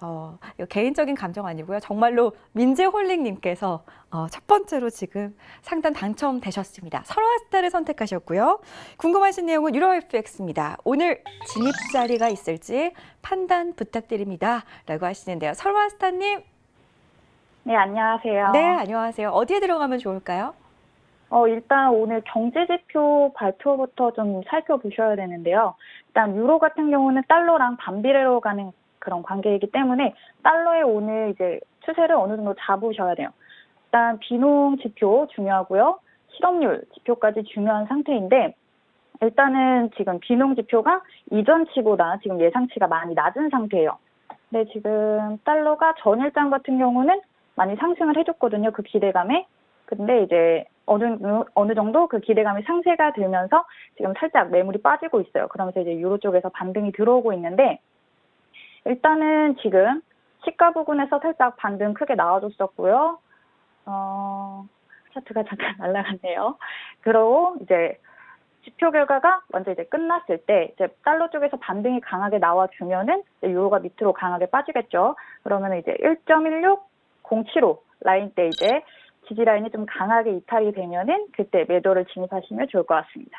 어, 개인적인 감정 아니고요. 정말로 민재홀릭님께서 어, 첫 번째로 지금 상단 당첨되셨습니다. 설화스타를 선택하셨고요. 궁금하신 내용은 유로FX입니다. 오늘 진입 자리가 있을지 판단 부탁드립니다. 라고 하시는데요. 설화스타님, 네, 안녕하세요. 네, 안녕하세요. 어디에 들어가면 좋을까요? 어, 일단 오늘 경제지표 발표부터 좀 살펴보셔야 되는데요. 일단 유로 같은 경우는 달러랑 반비례로 가는 그런 관계이기 때문에 달러의 오늘 이제 추세를 어느 정도 잡으셔야 돼요. 일단 비농 지표 중요하고요. 실업률 지표까지 중요한 상태인데 일단은 지금 비농 지표가 이전치보다 지금 예상치가 많이 낮은 상태예요. 근데 지금 달러가 전일장 같은 경우는 많이 상승을 해줬거든요. 그 기대감에. 근데 이제 어느, 어느 정도 그 기대감이 상쇄가 되면서 지금 살짝 매물이 빠지고 있어요. 그러면서 이제 유로 쪽에서 반등이 들어오고 있는데 일단은 지금 시가 부근에서 살짝 반등 크게 나와줬었고요. 어, 차트가 잠깐 날라갔네요. 그러고 이제 지표 결과가 먼저 이제 끝났을 때 이제 달러 쪽에서 반등이 강하게 나와주면은 유로가 밑으로 강하게 빠지겠죠. 그러면 이제 1.1607호 라인 때 이제 지지 라인이 좀 강하게 이탈이 되면은 그때 매도를 진입하시면 좋을 것 같습니다.